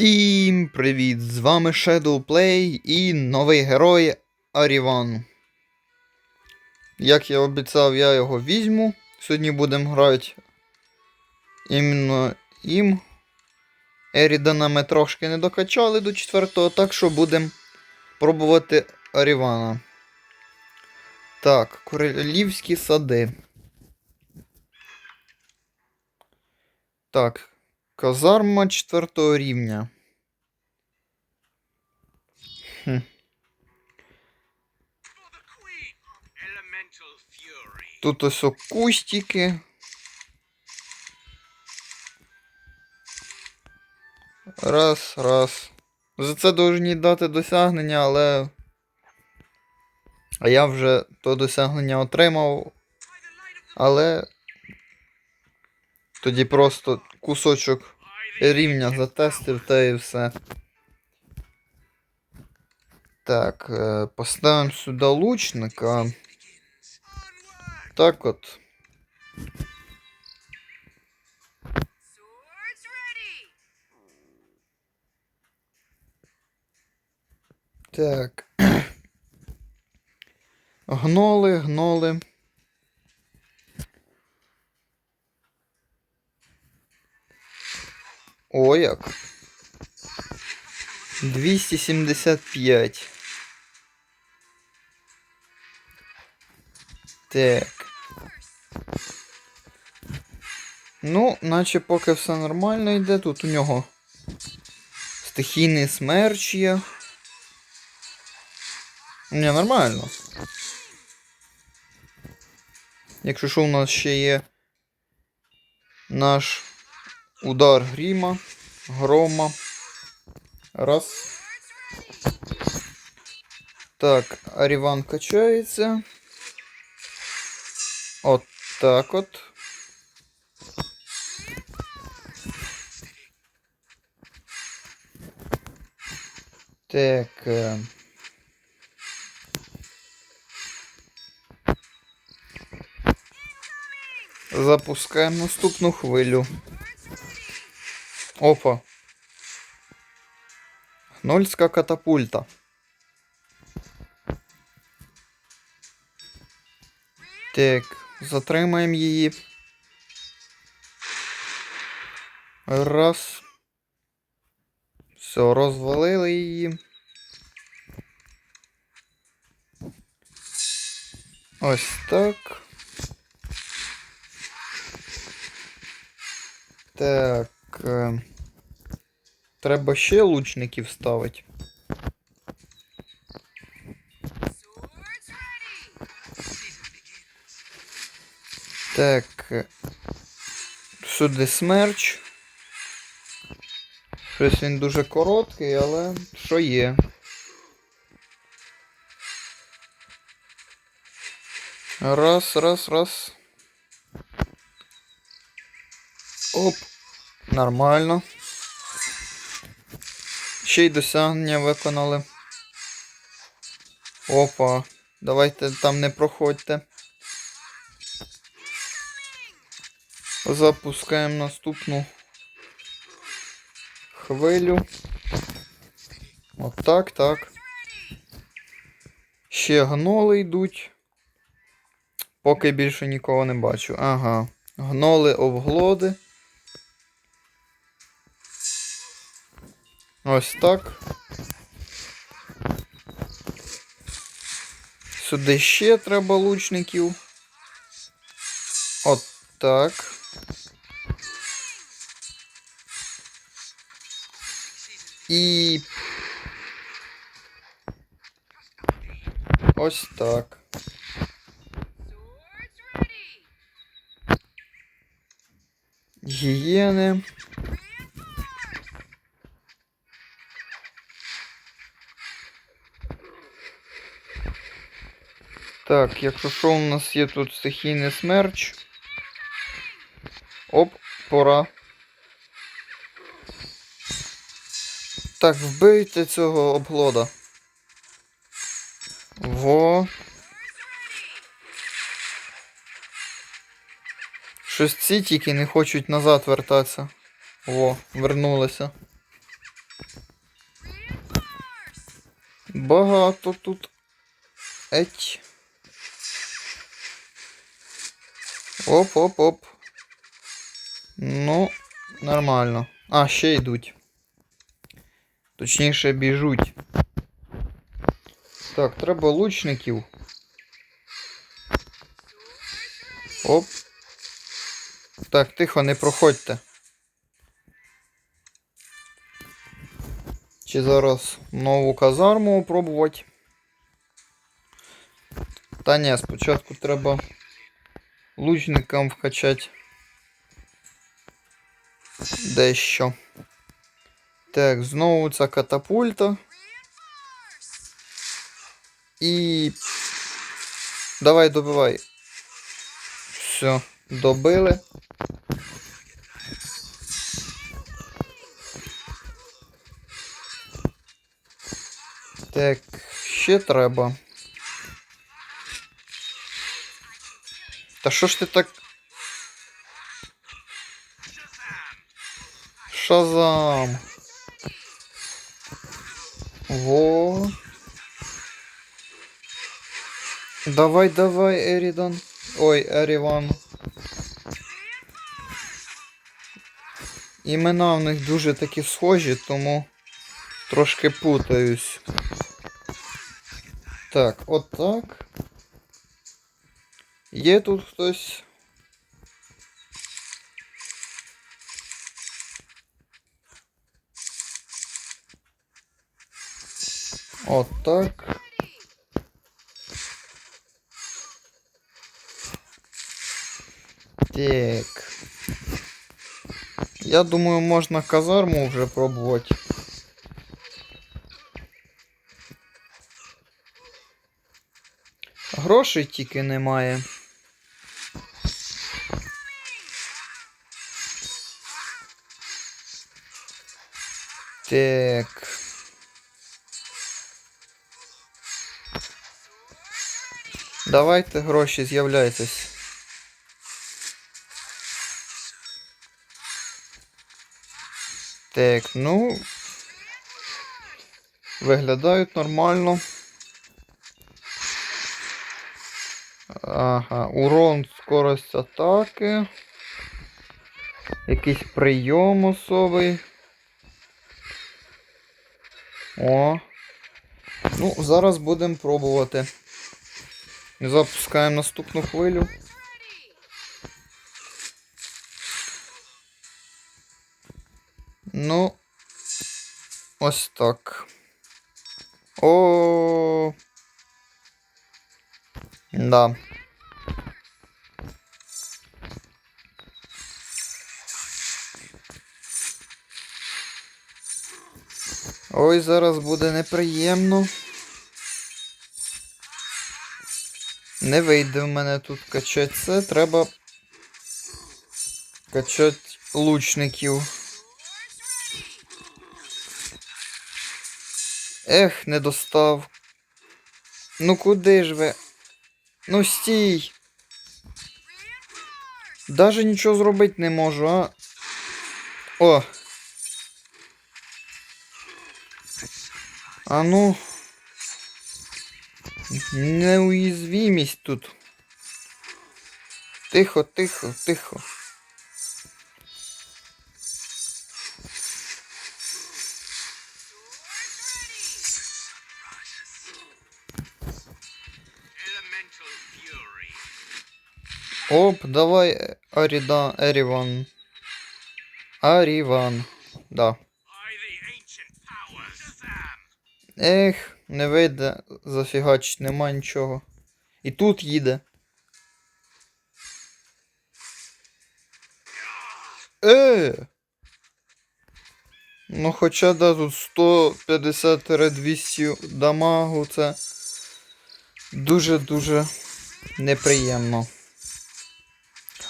Всім привіт! З вами Shadow Play і новий герой Аріван. Як я обіцяв, я його візьму. Сьогодні будемо грати іменно їм. Ерідана ми трошки не докачали до четвертого, так що будемо пробувати Арівана. Так, королівські сади. Так, казарма четвертого рівня. Хм. Тут ось о кустики. Раз, раз. За це повинні дати досягнення, але. А я вже то досягнення отримав. Але. Тоді просто кусочок рівня затестив та і все. Так, е, поставимо сюди лучника. Так от. Так. Гноли, гноли. О, як. 275. Так. Ну, наче поки все нормально йде. Тут у нього стихійний смерч є. Не, нормально. Якщо що, у нас ще є наш удар гріма, грома. Раз. Так, Аріван качається. От так от. Так. е, Запускаємо наступну хвилю. Опа. Гнольська катапульта. Так, затримаємо її. Раз. Все, розвалили її. Ось так. Так. Е, Треба ще лучників ставити. Так. е, Сюди смерч. Щось він дуже короткий, але що є. Раз, раз, раз. Оп. Нормально. Ще й досягнення виконали. Опа. Давайте там не проходьте. Запускаємо наступну хвилю. Отак, так. Ще гноли йдуть. Поки більше нікого не бачу. Ага. Гноли обглоди. Ось так. Сюди ще треба лучників. От так. І. Ось так. Swords Так, якщо що у нас є тут стихійний смерч. Оп, пора. Так, вбийте цього обглода. Во. Щось ці тільки не хочуть назад вертатися. Во, вернулися. Багато тут. Еть. Оп-оп-оп. Ну, нормально. А, ще йдуть. Точніше, біжуть. Так, треба лучників. Оп. Так, тихо, не проходьте. Чи зараз нову казарму пробувати? Та ні, спочатку треба лучникам вкачати дещо. Так, знову ця катапульта. І. Давай добивай. Все, добили. Так, ще треба. Та що ж ти так. Шазам. Во. Давай, давай, Ерідан. Ой, Еріван. Імена в них дуже такі схожі, тому трошки путаюсь. Так, отак. Є тут хтось. Отак. Так. Я думаю, можна казарму вже пробувати. Грошей тільки немає. Так. Давайте гроші з'являйтесь. Так, ну. Виглядають нормально. Ага, урон, скорость атаки. Якийсь прийом особий. О. Ну, зараз будемо пробувати. Запускаємо наступну хвилю. Ну. Ось так. О. Да. Ой, зараз буде неприємно. Не вийде в мене тут качати це. Треба качати лучників. Ех, не достав. Ну куди ж ви? Ну стій. Даже нічого зробити не можу, а. О. А ну. Неуязвимість тут. Тихо, тихо, тихо. Elemental fury. Оп, давай е, Аріда, Еріван. Аріван. Да. Ех, не вийде зафігачить, нема нічого. І тут їде. Е! Ну хоча да, тут 150-200 дамагу, це дуже-дуже неприємно.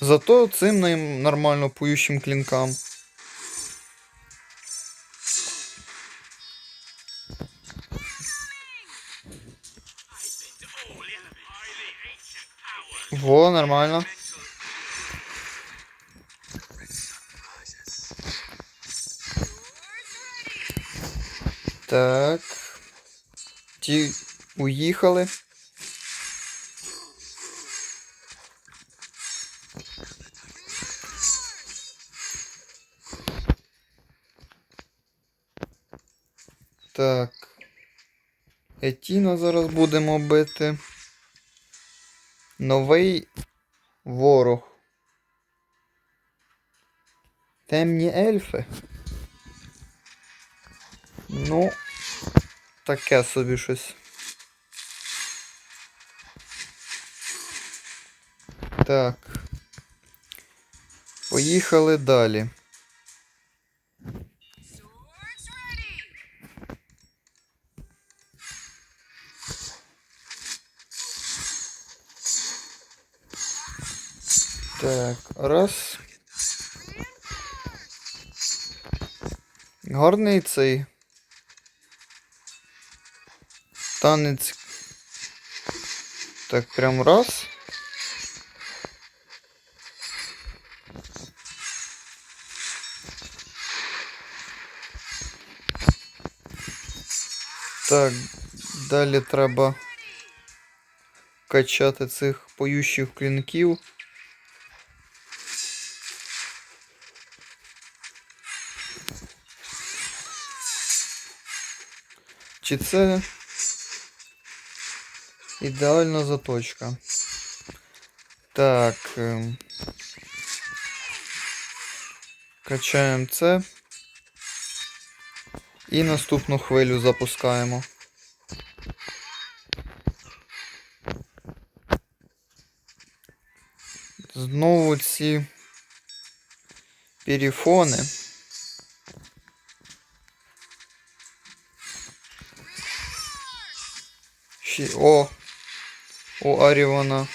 Зато цим нормально поющим клінкам. Во, нормально. Так. Ті уїхали. Так. Етіна зараз будемо бити. Новий ворог. Темні ельфи. Ну, таке собі щось. Так. Поїхали далі. Swords ready. Так, раз. Гарний цей. Танець. Так, прям раз. Так, далі треба качати цих поющих клінків. Чи це ідеальна заточка? Так. ем, Качаємо це. І наступну хвилю запускаємо. Знову ці перифони. О! У Арівана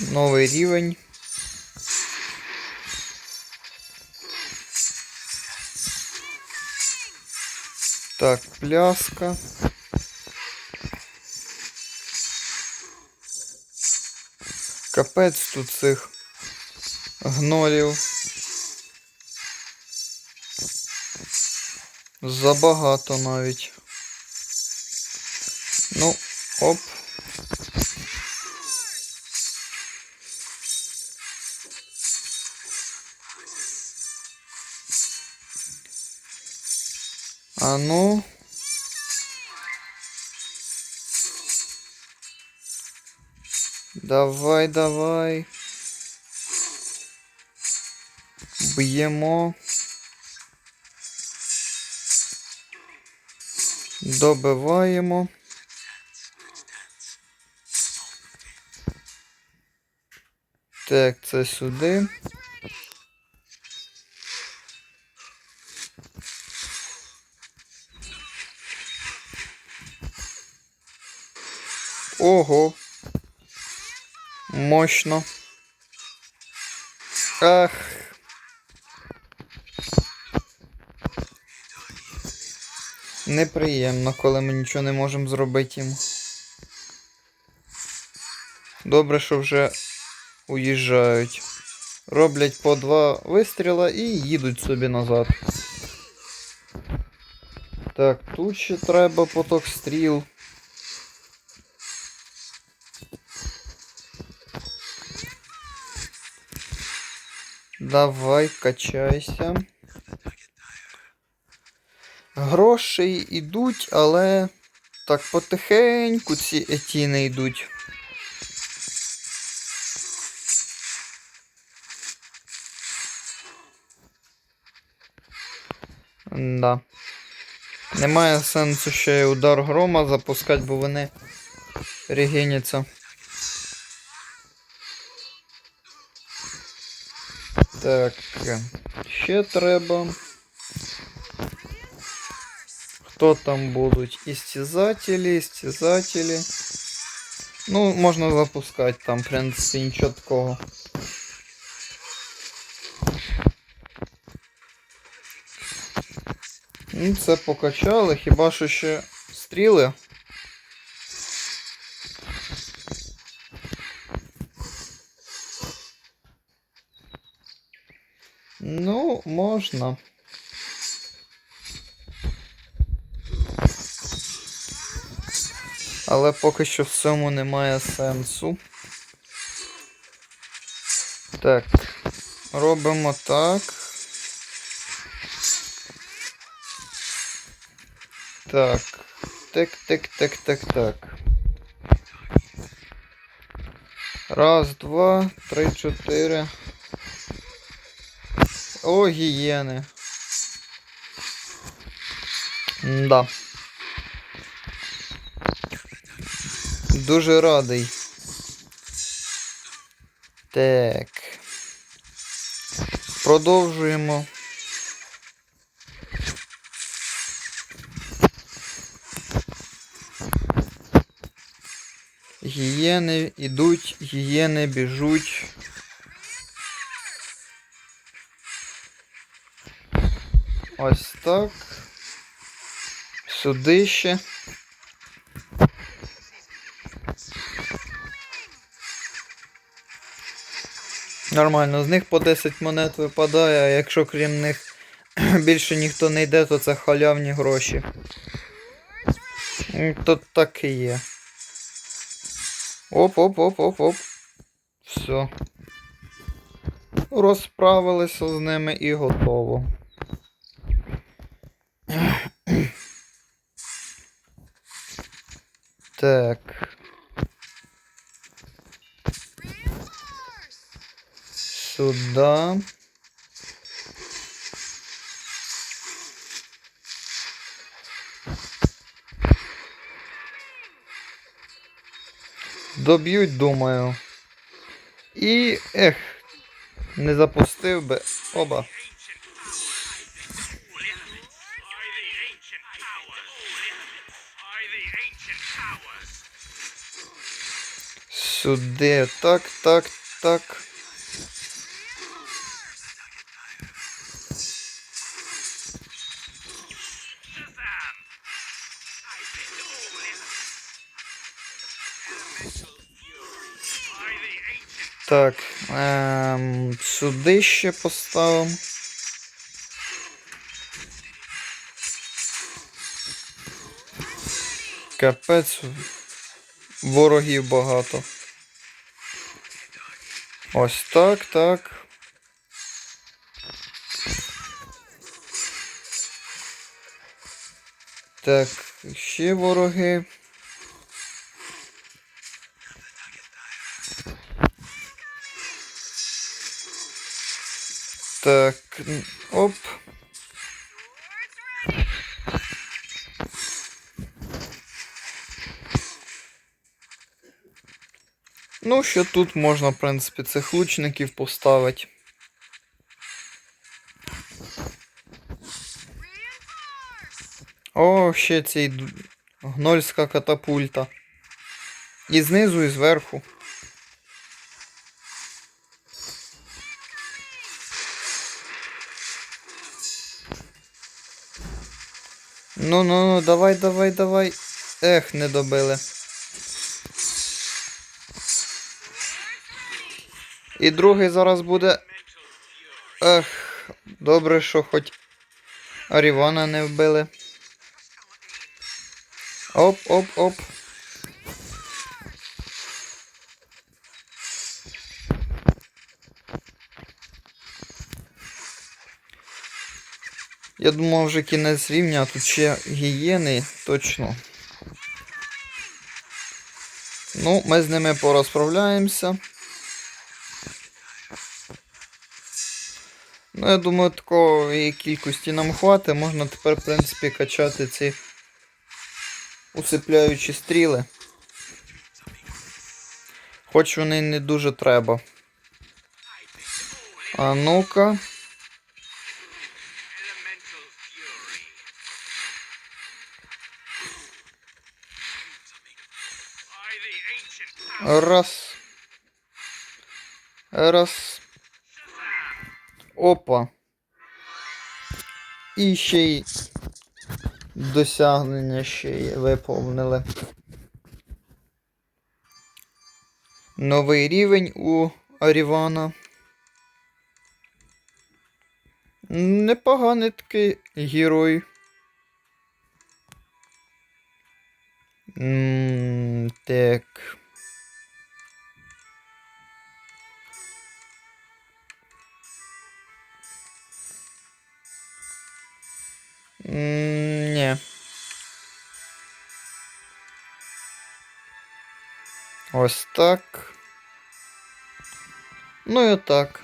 новий рівень. Так, пляска. Капець тут цих гнолів. Забагато навіть. Ну, оп. А ну. Давай, давай. Б'ємо. Добиваємо. Так, це сюди. Ого. Мощно. Ах. Неприємно, коли ми нічого не можемо зробити їм. Добре, що вже уїжджають. Роблять по два вистріла і їдуть собі назад. Так, тут ще треба поток стріл. Давай, качайся. Гроші йдуть, але так потихеньку ці етіни йдуть. Да. Немає сенсу ще й удар грома запускати, бо вони регеняться. Так, ще треба. Хто там будуть? Істязателі, істязателі. Ну, можна запускати там, в принципі, нічого такого. Ну, це покачали, хіба що ще стріли. Ну, можна. Але поки що в цьому немає сенсу. Так. Робимо так. Так. Так, так, так, так, так. Раз, два, три, чотири. О, гієни. Да. Дуже радий. Так. Продовжуємо. Гієни ідуть, гієни біжуть. Ось так. Сюди ще. Нормально, з них по 10 монет випадає, а якщо крім них більше ніхто не йде, то це халявні гроші. То так і є. Оп-оп-оп-оп-оп. Все. Розправилися з ними і готово. Так. Сюди. Доб'ють, думаю. І. Ех. Не запустив би. Оба. Сюди. Так, так, так. Так. Ем, сюди ще поставимо. Капець. Ворогів багато. Ось так, так. Так, ще вороги. Так, оп. Ну, що тут можна, в принципі, цих лучників поставити. О, ще цей гнольська катапульта. І знизу, і зверху. Ну, ну, ну, давай, давай, давай. Ех, не добили. І другий зараз буде. Ех, добре, що хоч Арівана не вбили. Оп, Я думав вже кінець рівня, а тут ще гієни, точно. Ну, ми з ними порозправляємося. Ну, я думаю, такої кількості нам хватить. Можна тепер, в принципі, качати ці усипляючі стріли. Хоч вони не дуже треба. А ну-ка. Раз. Раз. Опа. І ще й досягнення ще й виповнили. Новий рівень у Арівана. Непоганий такий герой. М, Так. Ні. Ось так. Ну і так.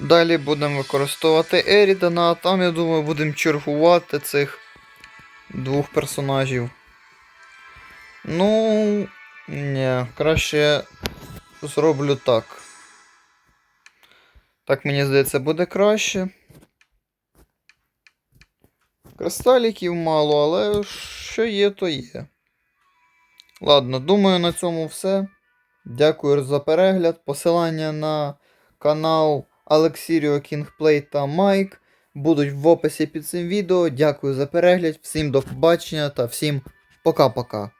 Далі будемо використовувати Ерідана, а там, я думаю, будемо чергувати цих двох персонажів. Ну, ні, краще я зроблю так. Так, мені здається, буде краще. Кристаліків мало, але що є, то є. Ладно, думаю, на цьому все. Дякую за перегляд. Посилання на канал Алексіріо Кінгплей та Майк будуть в описі під цим відео. Дякую за перегляд, всім до побачення та всім пока-пока.